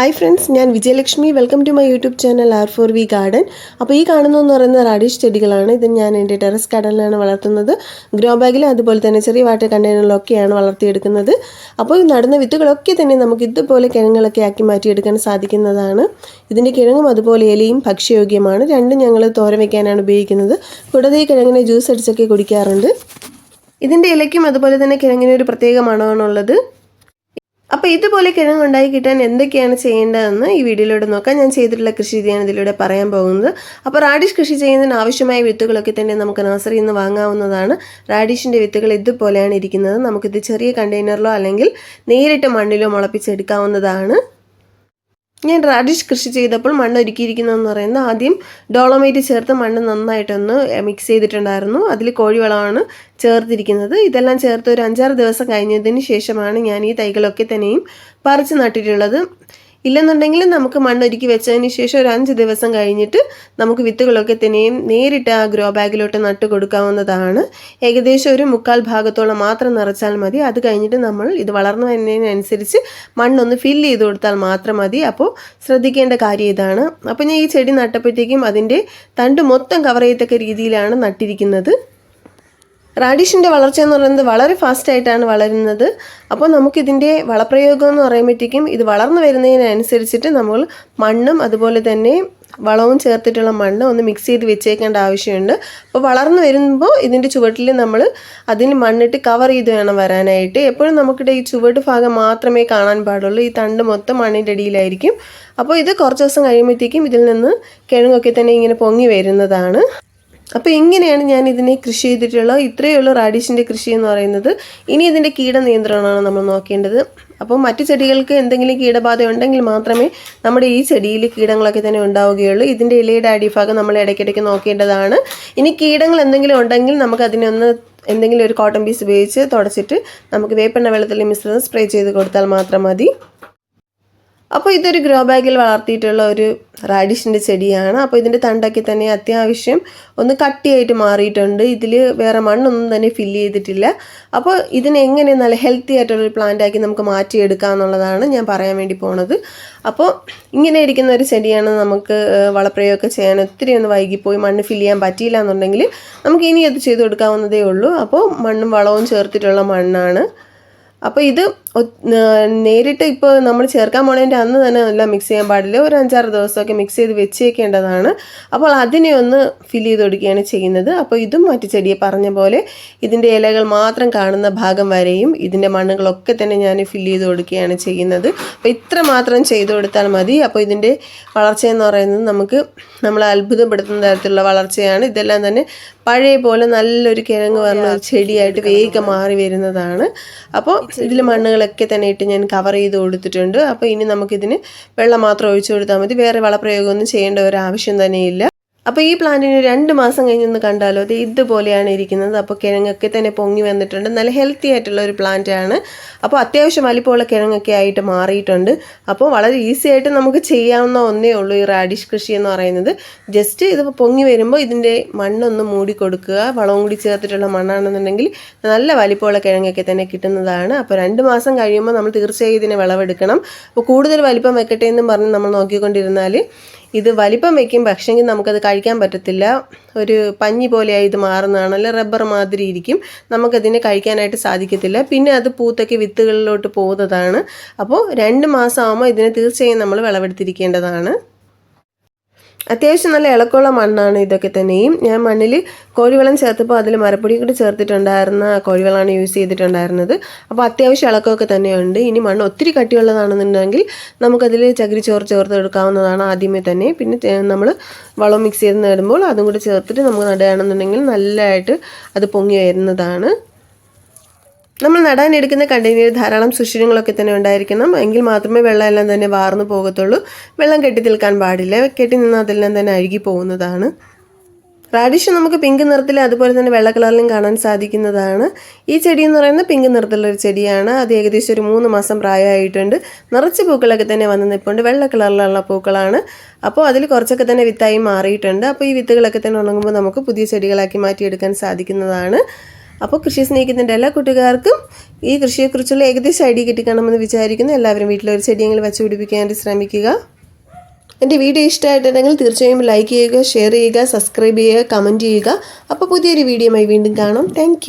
Hi friends ഞാൻ Vijayalakshmi. Welcome to my YouTube channel R for V garden അപ്പോൾ ഈ കാണുന്നതെന്ന് പറയുന്ന റാഡിഷ് ചെടികളാണ്. ഇത് ഞാൻ എന്റെ ടെറസ് ഗാർഡനിലാണ് വളർത്തുന്നത്. ഗ്രോ ബാഗിൽ അതുപോലെ തന്നെ ചെറിയ വാട്ടർ കണ്ടെയ്നറിലൊക്കെയാണ് വളർത്തിയെടുക്കുന്നത്. അപ്പോൾ നടുന്ന വിത്തുകളൊക്കെ തന്നെ നമുക്ക് ഇതുപോലെ കിഴങ്ങുകളൊക്കെ ആക്കി മാറ്റിയെടുക്കാൻ സാധിക്കുന്നതാണ്. ഇതിന്റെ കിഴങ്ങും അതുപോലെ ഇലയും ഭക്ഷ്യയോഗ്യമാണ്. രണ്ടും ഞങ്ങൾ തോരൻ വയ്ക്കാനാണ് ഉപയോഗിക്കുന്നത്. കൂടാതെ ഈ കിഴങ്ങിനെ ജ്യൂസ് അടിച്ചൊക്കെ കുടിക്കാറുണ്ട്. ഇതിന്റെ ഇലയ്ക്കും അതുപോലെ തന്നെ കിഴങ്ങിന് ഒരു പ്രത്യേക മണമാണുള്ളത് അപ്പോൾ ഇതുപോലെ കിഴങ്ങ് ഉണ്ടായി കിട്ടാൻ എന്തൊക്കെയാണ് ചെയ്യേണ്ടതെന്ന് ഈ വീഡിയോയിലൂടെ നോക്കാം. ഞാൻ ചെയ്തിട്ടുള്ള കൃഷി രീതിയാണ് ഇതിലൂടെ പറയാൻ പോകുന്നത്. അപ്പോൾ റാഡിഷ് കൃഷി ചെയ്യുന്നതിന് ആവശ്യമായ വിത്തുകളൊക്കെ തന്നെ നമുക്ക് നഴ്സറിയിൽ നിന്ന് വാങ്ങാവുന്നതാണ്. റാഡിഷിന്റെ വിത്തുകൾ ഇതുപോലെയാണ് ഇരിക്കുന്നത്. നമുക്കിത് ചെറിയ കണ്ടെയ്നറിലോ അല്ലെങ്കിൽ നേരിട്ട് മണ്ണിലോ മുളപ്പിച്ചെടുക്കാവുന്നതാണ് ഞാൻ റാഡിഷ് കൃഷി ചെയ്തപ്പോൾ മണ്ണ് ഒരുക്കിയിരിക്കുന്നതെന്ന് പറയുന്നത് ആദ്യം ഡോളമൈറ്റ് ചേർത്ത് മണ്ണ് നന്നായിട്ടൊന്ന് മിക്സ് ചെയ്തിട്ടുണ്ടായിരുന്നു. അതിൽ കോഴിവളമാണ് ചേർത്തിരിക്കുന്നത്. ഇതെല്ലാം ചേർത്ത് ഒരു അഞ്ചാറ് ദിവസം കഴിഞ്ഞതിന് ശേഷമാണ് ഞാൻ ഈ തൈകളൊക്കെ തന്നെയും പറിച്ച് നട്ടിട്ടുള്ളത്. ഇല്ലെന്നുണ്ടെങ്കിൽ നമുക്ക് മണ്ണൊരുക്കി വെച്ചതിന് ശേഷം ഒരു അഞ്ച് ദിവസം കഴിഞ്ഞിട്ട് നമുക്ക് വിത്തുകളൊക്കെ തന്നെയും നേരിട്ട് ആ ഗ്രോ ബാഗിലോട്ട് നട്ട് കൊടുക്കാവുന്നതാണ്. ഏകദേശം ഒരു മുക്കാൽ ഭാഗത്തോളം മാത്രം നിറച്ചാൽ മതി. അത് കഴിഞ്ഞിട്ട് നമ്മൾ ഇത് വളർന്നു വരുന്നതിനനുസരിച്ച് മണ്ണൊന്ന് ഫില്ല് ചെയ്ത് കൊടുത്താൽ മാത്രം മതി. അപ്പോൾ ശ്രദ്ധിക്കേണ്ട കാര്യം ഇതാണ്. അപ്പോൾ ഞാൻ ഈ ചെടി നട്ടപ്പോഴത്തേക്കും അതിന്റെ തണ്ട് മൊത്തം കവർ ചെയ്യത്തക്ക രീതിയിലാണ് നട്ടിരിക്കുന്നത്. റാഡിഷിന്റെ വളർച്ച എന്ന് പറയുന്നത് വളരെ ഫാസ്റ്റായിട്ടാണ് വളരുന്നത്. അപ്പോൾ നമുക്കിതിന്റെ വളപ്രയോഗം എന്ന് പറയുമ്പോഴത്തേക്കും ഇത് വളർന്നു വരുന്നതിനനുസരിച്ചിട്ട് നമ്മൾ മണ്ണും അതുപോലെ തന്നെ വളവും ചേർത്തിട്ടുള്ള മണ്ണ് ഒന്ന് മിക്സ് ചെയ്ത് വെച്ചേക്കേണ്ട ആവശ്യമുണ്ട്. അപ്പോൾ വളർന്നു വരുമ്പോൾ ഇതിന്റെ ചുവട്ടിൽ നമ്മൾ അതിന് മണ്ണിട്ട് കവർ ചെയ്ത് വേണം വരാനായിട്ട്. എപ്പോഴും നമുക്കിടെ ഈ ചുവട് ഭാഗം മാത്രമേ കാണാൻ പാടുള്ളൂ. ഈ തണ്ട് മൊത്തം മണ്ണിന്റെ അടിയിലായിരിക്കും. അപ്പോൾ ഇത് കുറച്ച് ദിവസം കഴിയുമ്പോഴത്തേക്കും ഇതിൽ നിന്ന് കിഴങ്ങൊക്കെ തന്നെ ഇങ്ങനെ പൊങ്ങി വരുന്നതാണ്. അപ്പോൾ ഇങ്ങനെയാണ് ഞാൻ ഇതിനെ കൃഷി ചെയ്തിട്ടുള്ളത് ഇത്രയേ ഉള്ളൂ റാഡിഷിന്റെ കൃഷി എന്ന് പറയുന്നത്. ഇനി ഇതിന്റെ കീട നിയന്ത്രണമാണ് നമ്മൾ നോക്കേണ്ടത്. അപ്പോൾ മറ്റു ചെടികൾക്ക് എന്തെങ്കിലും കീടബാധ ഉണ്ടെങ്കിൽ മാത്രമേ നമ്മുടെ ഈ ചെടിയിൽ കീടങ്ങളൊക്കെ തന്നെ ഉണ്ടാവുകയുള്ളൂ. ഇതിന്റെ ഇലയുടെ അടിഭാഗം നമ്മൾ ഇടയ്ക്കിടയ്ക്ക് നോക്കേണ്ടതാണ്. ഇനി കീടങ്ങൾ എന്തെങ്കിലും ഉണ്ടെങ്കിൽ നമുക്ക് അതിനൊന്ന് എന്തെങ്കിലും ഒരു കോട്ടൺ പീസ് ഉപയോഗിച്ച് തുടച്ചിട്ട് നമുക്ക് വേപ്പെണ്ണ വെള്ളത്തിൽ മിശ്രിതം സ്പ്രേ ചെയ്ത് കൊടുത്താൽ മാത്രം മതി. അപ്പോൾ ഇതൊരു ഗ്രോ ബാഗിൽ വളർത്തിയിട്ടുള്ള ഒരു റാഡിഷിന്റെ ചെടിയാണ്. അപ്പോൾ ഇതിന്റെ തണ്ടൊക്കെ തന്നെ അത്യാവശ്യം ഒന്ന് കട്ടിയായിട്ട് മാറിയിട്ടുണ്ട്. ഇതിൽ വേറെ മണ്ണൊന്നും തന്നെ ഫില്ല് ചെയ്തിട്ടില്ല. അപ്പോൾ ഇതിനെ എങ്ങനെ നല്ല ഹെൽത്തി ആയിട്ടുള്ളൊരു പ്ലാന്റ് ആക്കി നമുക്ക് മാറ്റിയെടുക്കാം എന്നുള്ളതാണ് ഞാൻ പറയാൻ വേണ്ടി പോണത്. അപ്പോൾ ഇങ്ങനെ ഇരിക്കുന്ന ഒരു ചെടിയാണ് നമുക്ക് വളപ്രയോഗമൊക്കെ ചെയ്യാൻ ഒത്തിരി ഒന്ന് വൈകിപ്പോയി. മണ്ണ് ഫില്ല് ചെയ്യാൻ പറ്റിയില്ല എന്നുണ്ടെങ്കിൽ നമുക്ക് ഇനി അത് ചെയ്ത് കൊടുക്കാവുന്നതേ ഉള്ളൂ. അപ്പോൾ മണ്ണും വളവും ചേർത്തിട്ടുള്ള മണ്ണാണ്. അപ്പോൾ ഇത് നേരിട്ട് ഇപ്പോൾ നമ്മൾ ചേർക്കാൻ പോണതിന്റെ അന്ന് തന്നെ നല്ല മിക്സ് ചെയ്യാൻ പാടില്ല. ഒരു അഞ്ചാറ് ദിവസമൊക്കെ മിക്സ് ചെയ്ത് വെച്ചേക്കേണ്ടതാണ്. അപ്പോൾ അതിനെ ഒന്ന് ഫിൽ ചെയ്ത് കൊടുക്കുകയാണ് ചെയ്യുന്നത്. അപ്പോൾ ഇതും മറ്റു ചെടിയെ പറഞ്ഞ പോലെ ഇതിന്റെ ഇലകൾ മാത്രം കാണുന്ന ഭാഗം വരെയും ഇതിന്റെ മണ്ണുകളൊക്കെ തന്നെ ഞാൻ ഫിൽ ചെയ്ത് കൊടുക്കുകയാണ് ചെയ്യുന്നത്. അപ്പോൾ ഇത്ര മാത്രം ചെയ്ത് കൊടുത്താൽ മതി. അപ്പോൾ ഇതിന്റെ വളർച്ചയെന്ന് പറയുന്നത് നമുക്ക് നമ്മൾ അത്ഭുതപ്പെടുത്തുന്ന തരത്തിലുള്ള വളർച്ചയാണ്. ഇതെല്ലാം തന്നെ പഴയ പോലെ നല്ലൊരു കിഴങ്ങ് പറഞ്ഞ ഒരു ചെടിയായിട്ട് വേഗം മാറി വരുന്നതാണ്. അപ്പോൾ ഇതിൽ മണ്ണുകളൊക്കെ തന്നെ ഇട്ട് ഞാൻ കവർ ചെയ്ത് കൊടുത്തിട്ടുണ്ട്. അപ്പോൾ ഇനി നമുക്കിതിന് വെള്ളം മാത്രം ഒഴിച്ചു കൊടുത്താൽ മതി. വേറെ വളപ്രയോഗമൊന്നും ചെയ്യേണ്ട ഒരു തന്നെയില്ല അപ്പോൾ ഈ പ്ലാന്റിന് രണ്ട് മാസം കഴിഞ്ഞൊന്ന് കണ്ടാലോ? അത് ഇതുപോലെയാണ് ഇരിക്കുന്നത്. അപ്പോൾ കിഴങ്ങൊക്കെ തന്നെ പൊങ്ങി വന്നിട്ടുണ്ട്. നല്ല ഹെൽത്തി ആയിട്ടുള്ള ഒരു പ്ലാന്റ് ആണ്. അപ്പോൾ അത്യാവശ്യം വലിപ്പമുള്ള കിഴങ്ങൊക്കെ ആയിട്ട് മാറിയിട്ടുണ്ട്. അപ്പോൾ വളരെ ഈസി ആയിട്ട് നമുക്ക് ചെയ്യാവുന്ന ഒന്നേ ഉള്ളൂ ഈ റാഡിഷ് കൃഷി എന്ന് പറയുന്നത്. ജസ്റ്റ് ഇത് പൊങ്ങി വരുമ്പോൾ ഇതിന്റെ മണ്ണൊന്ന് മൂടി കൊടുക്കുക വളവും കൂടി ചേർത്തിട്ടുള്ള മണ്ണാണെന്നുണ്ടെങ്കിൽ നല്ല വലിപ്പമുള്ള കിഴങ്ങൊക്കെ തന്നെ കിട്ടുന്നതാണ്. അപ്പോൾ രണ്ട് മാസം കഴിയുമ്പോൾ നമ്മൾ തീർച്ചയായും ഇതിനെ വിളവെടുക്കണം. അപ്പോൾ കൂടുതൽ വലിപ്പം വെക്കട്ടെ എന്നും പറഞ്ഞ് നമ്മൾ നോക്കിക്കൊണ്ടിരുന്നാൽ ഇത് വലിപ്പം വെക്കും പക്ഷേങ്കിൽ നമുക്കത് കഴിക്കാൻ പറ്റത്തില്ല. ഒരു പഞ്ഞി പോലെയായി ഇത് മാറുന്നതാണ്. അല്ല റബ്ബർ മാതിരി ഇരിക്കും. നമുക്കതിനെ കഴിക്കാനായിട്ട് സാധിക്കത്തില്ല. പിന്നെ അത് പൂത്തൊക്കെ വിത്തുകളിലോട്ട് പോകുന്നതാണ് അപ്പോൾ രണ്ട് മാസമാകുമ്പോൾ ഇതിനെ തീർച്ചയായും നമ്മൾ വിളവെടുത്തിരിക്കേണ്ടതാണ്. അത്യാവശ്യം നല്ല ഇളക്കമുള്ള മണ്ണാണ് ഇതൊക്കെ തന്നെയും. ഞാൻ മണ്ണിൽ കോഴിവെള്ളം ചേർത്തപ്പോൾ അതിൽ മരപ്പൊടി കൂടി ചേർത്തിട്ടുണ്ടായിരുന്ന കോഴിവെള്ളമാണ് യൂസ് ചെയ്തിട്ടുണ്ടായിരുന്നത്. അപ്പോൾ അത്യാവശ്യം ഇളക്കമൊക്കെ തന്നെയുണ്ട്. ഇനി മണ്ണ് ഒത്തിരി കട്ടിയുള്ളതാണെന്നുണ്ടെങ്കിൽ നമുക്കതിൽ ചകിരിച്ചോറ് ചേർത്ത് എടുക്കാവുന്നതാണ് ആദ്യമേ തന്നെ. പിന്നെ നമ്മൾ വളം മിക്സ് ചെയ്ത് നേടുമ്പോൾ അതും കൂടി ചേർത്തിട്ട് നമുക്ക് നടുകയാണെന്നുണ്ടെങ്കിൽ നല്ലതായിട്ട് അത് പൊങ്ങി വരുന്നതാണ്. നമ്മൾ നടാനെടുക്കുന്ന കണ്ടെയ്നറിൽ ധാരാളം സുഷിരങ്ങളൊക്കെ തന്നെ ഉണ്ടായിരിക്കണം. എങ്കിൽ മാത്രമേ വെള്ളമെല്ലാം തന്നെ വാർന്നു പോകത്തുള്ളൂ. വെള്ളം കെട്ടി നിൽക്കാൻ പാടില്ല. കെട്ടി നിന്ന് അതെല്ലാം തന്നെ അഴുകി പോകുന്നതാണ്. റാഡിഷ് നമുക്ക് പിങ്ക് നിറത്തിൽ അതുപോലെ തന്നെ വെള്ള കളറിലും കാണാൻ സാധിക്കുന്നതാണ്. ഈ ചെടി എന്ന് പറയുന്നത് പിങ്ക് നിറത്തിലുള്ള ഒരു ചെടിയാണ്. അത് ഏകദേശം ഒരു മൂന്ന് മാസം പ്രായമായിട്ടുണ്ട്. നിറച്ച് പൂക്കളൊക്കെ തന്നെ വന്ന് നിൽപ്പുണ്ട്. വെള്ള കളറിലുള്ള പൂക്കളാണ്. അപ്പോൾ അതിൽ കുറച്ചൊക്കെ തന്നെ വിത്തായി മാറിയിട്ടുണ്ട്. അപ്പോൾ ഈ വിത്തുകളൊക്കെ തന്നെ ഉണങ്ങുമ്പോൾ നമുക്ക് പുതിയ ചെടികളാക്കി മാറ്റിയെടുക്കാൻ സാധിക്കുന്നതാണ്. അപ്പോൾ കൃഷി സ്നേഹിക്കുന്നതിന്റെ എല്ലാ കൂട്ടുകാർക്കും ഈ കൃഷിയെക്കുറിച്ചുള്ള ഏകദേശം ഐഡിയ കിട്ടിക്കണമെന്ന് വിചാരിക്കുന്നു. എല്ലാവരും വീട്ടിലൊരു ചെടിയെങ്കിലും വെച്ച് പിടിപ്പിക്കാൻ ശ്രമിക്കുക. എന്റെ വീഡിയോ ഇഷ്ടമായിട്ടുണ്ടെങ്കിൽ തീർച്ചയായും ലൈക്ക് ചെയ്യുക ഷെയർ ചെയ്യുക സബ്സ്ക്രൈബ് ചെയ്യുക കമന്റ് ചെയ്യുക. അപ്പോൾ പുതിയൊരു വീഡിയോയുമായി വീണ്ടും കാണാം. താങ്ക്